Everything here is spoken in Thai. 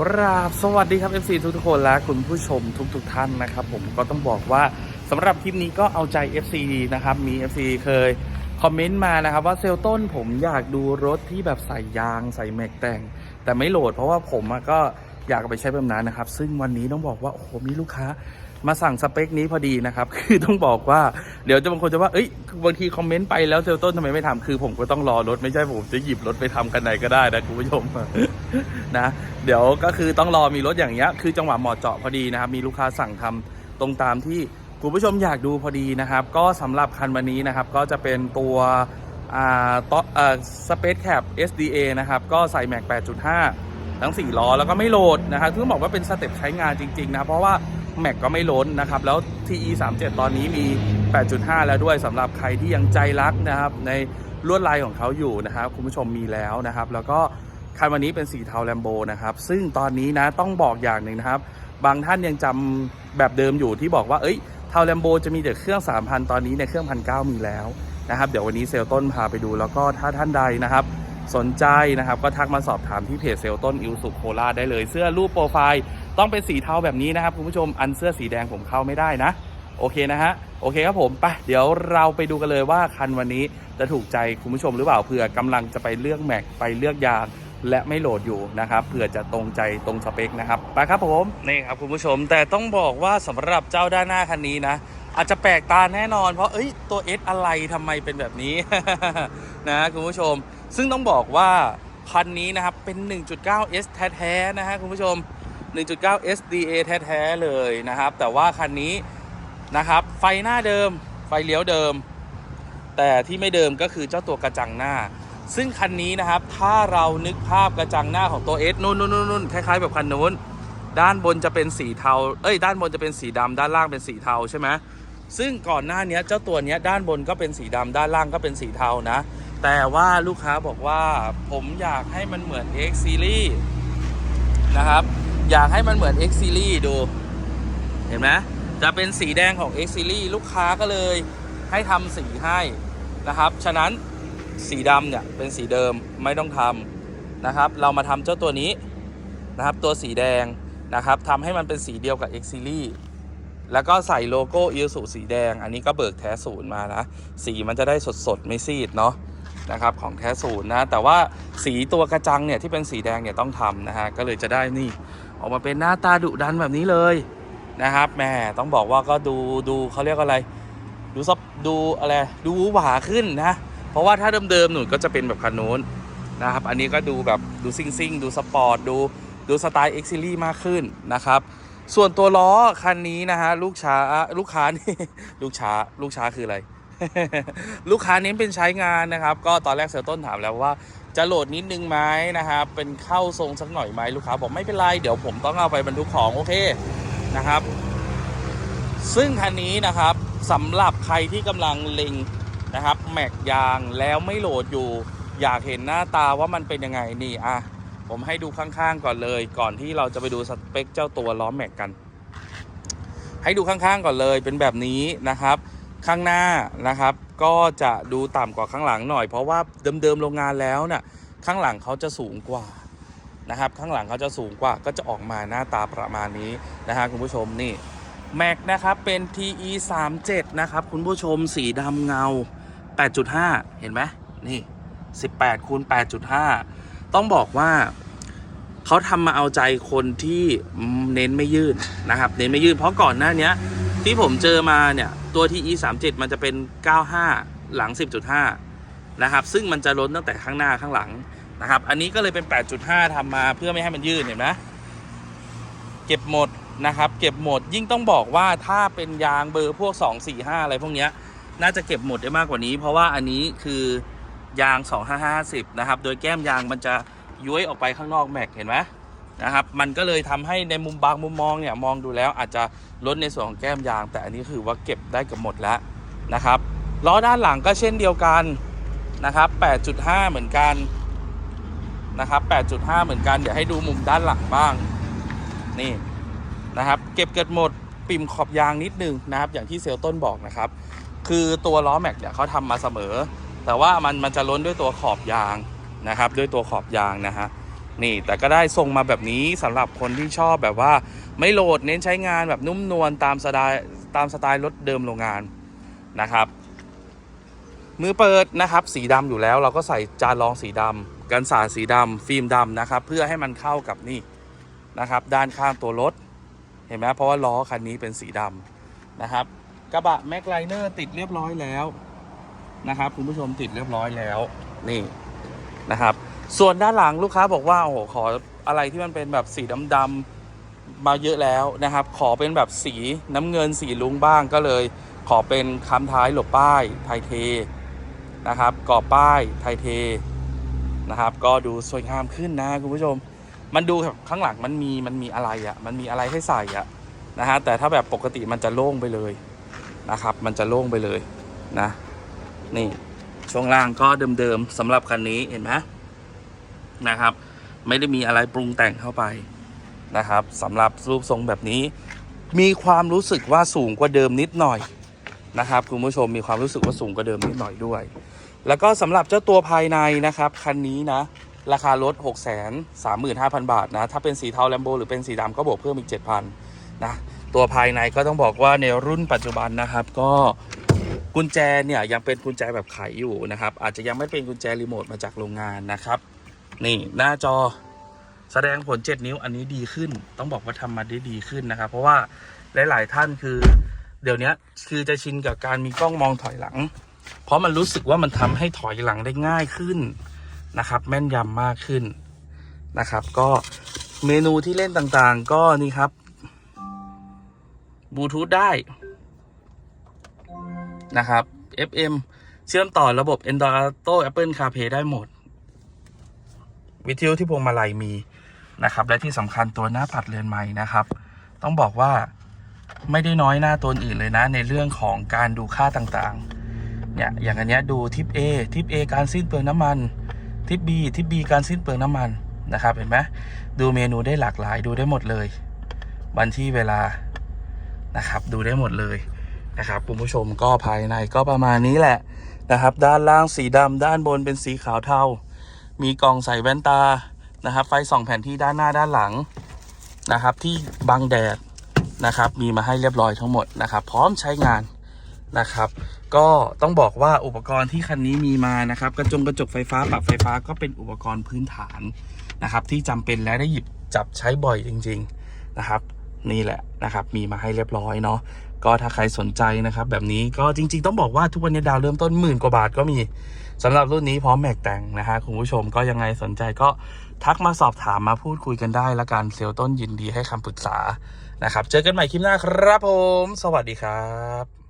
กราบสวัสดีครับ FC ทุกทุกๆคนและคุณผู้ชมทุกๆทท่านนะครับ ผมก็ต้องบอกว่าสำหรับคลิปนี้ก็เอาใจ FC นะครับ มี FC เคยคอมเมนต์มานะครับว่าเซลต้นผมอยากดูรถที่แบบใส่ยางใส่แม็กแต่ง แต่ไม่โหลดเพราะว่าผมก็อยากไปใช้แบบนั้นนะครับ ซึ่งวันนี้ต้องบอกว่าโอ้โหมีลูกค้า มาสั่งสเปคนี้พอดีนะครับ คือต้องบอกว่าเดี๋ยวจะบางคนจะว่าเอ้ยบางทีคอมเมนต์ไปแล้วเซลต้นทำไมไม่ทำคือ ผมก็ต้องรอรถไม่ใช่ผมจะหยิบรถไปทำกันไหนก็ได้นะคุณผู้ชมนะเดี๋ยวก็คือต้องรอมีรถอย่างเงี้ยคือจังหวะเหมาะเจาะพอดีนะครับมีลูกค้าสั่งทำตรงตามที่คุณผู้ชมอยากดูพอดีนะครับ ก็สำหรับคันวันนี้นะครับ ก็จะเป็นตัวอ่าต่อเอ่อสเปซแคป SDA นะครับ ก็ใส่แม็ก8.5 ทั้ง 4 ล้อ แล้วก็ไม่โหลดนะครับซึ่งบอกว่าเป็นสเต็ปใช้งานจริง ๆ นะ เพราะว่า แม็กก็ไม่ล้นนะครับ แล้ว TE 37ตอนนี้มี 8.5 แล้วด้วยสำหรับใครที่ยังใจรักนะครับ ในลวดลายของเขาอยู่นะครับ คุณผู้ชมมีแล้วนะครับ แล้วก็คันวันนี้เป็นสีเทาแลมโบนะครับ ซึ่งตอนนี้นะต้องบอกอย่างหนึ่งนะครับ บางท่านยังจำแบบเดิมอยู่ที่บอกว่าเอ้ยเทาแลมโบจะมีแต่เครื่อง 3,000 ตอนนี้ในเครื่อง1,900มีแล้วนะครับ เดี๋ยววันนี้เซลต้นพาไปดูแล้วก็ถ้าท่านใดนะครับ สนใจนะครับ ก็ทักมาสอบถามที่เพจเซลต้นอิวสุโคราได้เลย เสื้อรูปโปรไฟล์ต้องเป็นสีเทาแบบนี้นะครับคุณผู้ชมอันเสื้อสีแดงผมเข้าไม่ได้นะ โอเคนะฮะโอเคครับผมไปเดี๋ยวเราไปดูกันเลยว่าคันวันนี้จะถูกใจคุณผู้ชมหรือเปล่าเผื่อกำลังจะไปเลือกแม็กไปเลือกยางและไม่โหลดอยู่นะครับเผื่อจะตรงใจตรงสเปคนะครับไปครับผมนี่ครับคุณผู้ชมแต่ต้องบอกว่าสำหรับเจ้าด้านหน้าคันนี้นะ อาจจะแปลกตาแน่นอน เพราะเอ้ยตัว S อะไรทำไมเป็นแบบนี้นะคุณผู้ชม ซึ่งต้องบอกว่าคันนี้นะครับเป็น 1.9 S แท้ๆนะฮะคุณผู้ชม 1.9 SDA แท้ๆเลยนะครับ แต่ว่าคันนี้นะครับไฟหน้าเดิมไฟเลี้ยวเดิม แต่ที่ไม่เดิมก็คือเจ้าตัวกระจังหน้า ซึ่งคันนี้นะครับถ้าเรานึกภาพกระจังหน้าของตัว S นู่นนู่นนู่นคล้ายๆแบบคันนู้นด้านบนจะเป็นสีเทา เอ้ย ด้านบนจะเป็นสีดำด้านล่างเป็นสีเทาใช่ไหม ซึ่งก่อนหน้านี้เจ้าตัวนี้ด้านบนก็เป็นสีดำด้านล่างก็เป็นสีเทานะ แต่ว่าลูกค้าบอกว่าผมอยากให้มันเหมือน X Series นะครับ อยากให้มันเหมือน X Series ดู เห็นไหมจะเป็นสีแดงของ X Series ลูกค้าก็เลยให้ทำสีให้นะครับ ฉะนั้นสีดำเนี่ยเป็นสีเดิมไม่ต้องทำนะครับ เรามาทำเจ้าตัวนี้นะครับ ตัวสีแดงนะครับทำให้มันเป็นสีเดียวกับ X Series แล้วก็ใส่โลโก้อิ s u สีแดง อันนี้ก็เบิกแท้ศูนย์มานะสีมันจะได้สดสดไม่ซีดเนาะนะครับของแท้ศูนย์นะ แต่ว่าสีตัวกระจังเนี่ยที่เป็นสีแดงเนี่ยต้องทำนะฮะก็เลยจะได้นี่ ออกมาเป็นหน้าตาดุดันแบบนี้เลยนะครับแม่ต้องบอกว่าก็ดูดูเขาเรียกอะไร ดูซับดูอะไรดูหวาขึ้นนะ เพราะว่าถ้าเดิมๆหนูก็จะเป็นแบบคันนู้นนะครับอันนี้ก็ดูแบบดูซิงซิงๆ ดูสปอร์ตดูดูสไตล์เอ็กซิลี่มากขึ้นนะครับ ส่วนตัวล้อคันนี้นะฮะลูกช้าลูกค้านี่ลูกช้าลูกช้าคืออะไร ลูกค้าเน้นเป็นใช้งานนะครับ ก็ตอนแรกเซลต้นถามแล้วว่าจะโหลดนิดนึงไหมนะครับเป็นเข้าทรงสักหน่อยไหมลูกค้าบอกไม่เป็นไรเดี๋ยวผมต้องเอาไปบรรทุกของโอเคนะครับ ซึ่งคันนี้นะครับสำหรับใครที่กำลังเล็งนะครับ แม็กยางแล้วไม่โหลดอยู่ อยากเห็นหน้าตาว่ามันเป็นยังไงนี่อะ ผมให้ดูข้างๆก่อนเลย ก่อนที่เราจะไปดูสเปคเจ้าตัวล้อแม็กกัน ให้ดูข้างๆก่อนเลยเป็นแบบนี้นะครับ ข้างหน้านะครับ ก็จะดูต่ำกว่าข้างหลังหน่อย เพราะว่าเดิมๆโรงงานแล้วน่ะข้างหลังเขาจะสูงกว่านะครับ ข้างหลังเขาจะสูงกว่าก็จะออกมาหน้าตาประมาณนี้นะฮะคุณผู้ชมนี่แม็กนะครับ เป็น TE 3 7นะครับ คุณผู้ชมสีดำเงา 8.5 เห็นไหมนี่ 18คูณ8.5 ต้องบอกว่าเขาทำมาเอาใจคนที่เน้นไม่ยืดนะครับ เน้นไม่ยืดเพราะก่อนหน้านี้ที่ผมเจอมาเนี่ย ตัว TE 3 7มันจะเป็น 95 หลัง 10.5 นะครับ ซึ่งมันจะล้นตั้งแต่ข้างหน้าข้างหลังนะครับ อันนี้ก็เลยเป็น 8.5ทำมาเพื่อไม่ให้มันยืดเห็นไหมเก็บหมดนะครับ เก็บหมดยิ่งต้องบอกว่าถ้าเป็นยางเบอร์พวก 2 4 5 อะไรพวกเนี้ยน่าจะเก็บหมดได้มากกว่านี้ เพราะว่าอันนี้คือ ยาง 2550 นะครับ โดยแก้มยางมันจะย้วยออกไปข้างนอกแม็กเห็นไหมนะครับ มันก็เลยทำให้ในมุมบางมุมมองเนี่ยมองดูแล้วอาจจะลดในส่วนของแก้มยาง แต่อันนี้คือว่าเก็บได้เกับหมดแล้วนะครับล้อด้านหลังก็เช่นเดียวกันนะครับ 8.5 เหมือนกันนะครับ 8.5 เหมือนกัน เดี๋ยวให้ดูมุมด้านหลังบ้าง นี่นะครับ เก็บเกิดหมดปิ่มขอบยางนิดนึงนะครับ อย่างที่เซลต้นบอกนะครับ คือตัวล้อแม็กเนี่ยเขาทำมาเสมอ แต่ว่ามันมันจะล้นด้วยตัวขอบยางนะครับ ด้วยตัวขอบยางนะฮะนี่แต่ก็ได้ทรงมาแบบนี้สำหรับคนที่ชอบแบบว่าไม่โหลดเน้นใช้งานแบบนุ่มนวลตามสไตล์ตามสไตล์รถเดิมโรงงานนะครับ มือเปิดนะครับสีดำอยู่แล้ว เราก็ใส่จานรองสีดำกันสาดสีดำฟิล์มดำนะครับ เพื่อให้มันเข้ากับนี่นะครับ ด้านข้างตัวรถ เห็นไหมเพราะว่าล้อคันนี้เป็นสีดำนะครับ กระบะแม็กไลเนอร์ติดเรียบร้อยแล้ว นะครับคุณผู้ชมติดเรียบร้อยแล้วนี่นะครับ ส่วนด้านหลังลูกค้าบอกว่าโอ้โหขออะไรที่มันเป็นแบบสีดำๆมาเยอะแล้วนะครับ ขอเป็นแบบสีน้ำเงินสีลุงบ้างก็เลย ขอเป็นคำท้ายหลบป้ายไทยเทนะครับกรอบป้ายไทยเทนะครับ ก็ดูสวยงามขึ้นนะคุณผู้ชม มันดูแบบข้างหลังมันมีมันมีอะไรอะ่ะ มันมีอะไรให้ใส่อะ่ะนะฮะแต่ถ้าแบบปกติมันจะโล่งไปเลยนะครับ มันจะโล่งไปเลยนะ นี่ ช่วงล่างก็เดิมๆสำหรับคันนี้เห็นไหมนะครับ ไม่ได้มีอะไรปรุงแต่งเข้าไปนะครับสำหรับรูปทรงแบบนี้ มีความรู้สึกว่าสูงกว่าเดิมนิดหน่อยนะครับคุณผู้ชมมีความรู้สึกว่าสูงกว่าเดิมนิดหน่อยด้วย แล้วก็สำหรับเจ้าตัวภายในนะครับคันนี้นะราคารถ 6 3 5 0 0 0 บาทนะ ถ้าเป็นสีเทาแลมโบหรือเป็นสีดำก็บวกเพิ่มอีก 7,000นะ ตัวภายในก็ต้องบอกว่าในรุ่นปัจจุบันนะครับ ก็ กุญแจเนี่ยยังเป็นกุญแจแบบไขอยู่นะครับ อาจจะยังไม่เป็นกุญแจรีโมทมาจากโรงงานนะครับ นี่หน้าจอแสดงผล 7 นิ้วอันนี้ดีขึ้น ต้องบอกว่าทำมาได้ดีขึ้นนะครับ เพราะว่าหลาย ๆ ท่านคือ เดี๋ยวนี้คือจะชินกับการมีกล้องมองถอยหลัง เพราะมันรู้สึกว่ามันทำให้ถอยหลังได้ง่ายขึ้นนะครับ แม่นยำมากขึ้นนะครับ ก็เมนูที่เล่นต่างๆ ก็นี่ครับบลูทูธได้ นะครับ FM เชื่อมต่อระบบ Android Auto Apple CarPlay ได้หมด วิทยุที่พวงมาลัยมีนะครับ และที่สำคัญตัวหน้าปัดเรือนไม้นะครับ ต้องบอกว่าไม่ได้น้อยหน้าตัวอื่นเลยนะ ในเรื่องของการดูค่าต่างๆ เนี่ย อย่างอันเนี้ยดูทิป A ทิป A การสิ้นเปลืองน้ำมัน ทิป B ทิป B การสิ้นเปลืองน้ำมันนะครับ เห็นไหมดูเมนูได้หลากหลายดูได้หมดเลย วันที่เวลานะครับ ดูได้หมดเลย นะครับคุณผู้ชมก็ภายในก็ประมาณนี้แหละนะครับ ด้านล่างสีดำด้านบนเป็นสีขาวเทา มีกล่องใส่แว่นตานะครับ ไฟส่องแผ่นที่ด้านหน้าด้านหลังนะครับ ที่บังแดดนะครับ มีมาให้เรียบร้อยทั้งหมดนะครับ พร้อมใช้งานนะครับ ก็ต้องบอกว่าอุปกรณ์ที่คันนี้มีมานะครับ กระจงกระจกไฟฟ้าปรับไฟฟ้าก็เป็นอุปกรณ์พื้นฐานนะครับ ที่จำเป็นและได้หยิบจับใช้บ่อยจริง ๆนะครับ นี่แหละนะครับ มีมาให้เรียบร้อยเนาะ ก็ถ้าใครสนใจนะครับ แบบนี้ก็จริง ๆ ต้องบอกว่าทุกวันนี้ดาวเริ่มต้นหมื่นกว่าบาทก็มีสำหรับรุ่นนี้พร้อมแม็กแต่งนะฮะคุณผู้ชมก็ยังไงสนใจก็ทักมาสอบถามมาพูดคุยกันได้ละกันเซลลต้นยินดีให้คำปรึกษานะครับ เจอกันใหม่คลิปหน้าครับผม สวัสดีครับ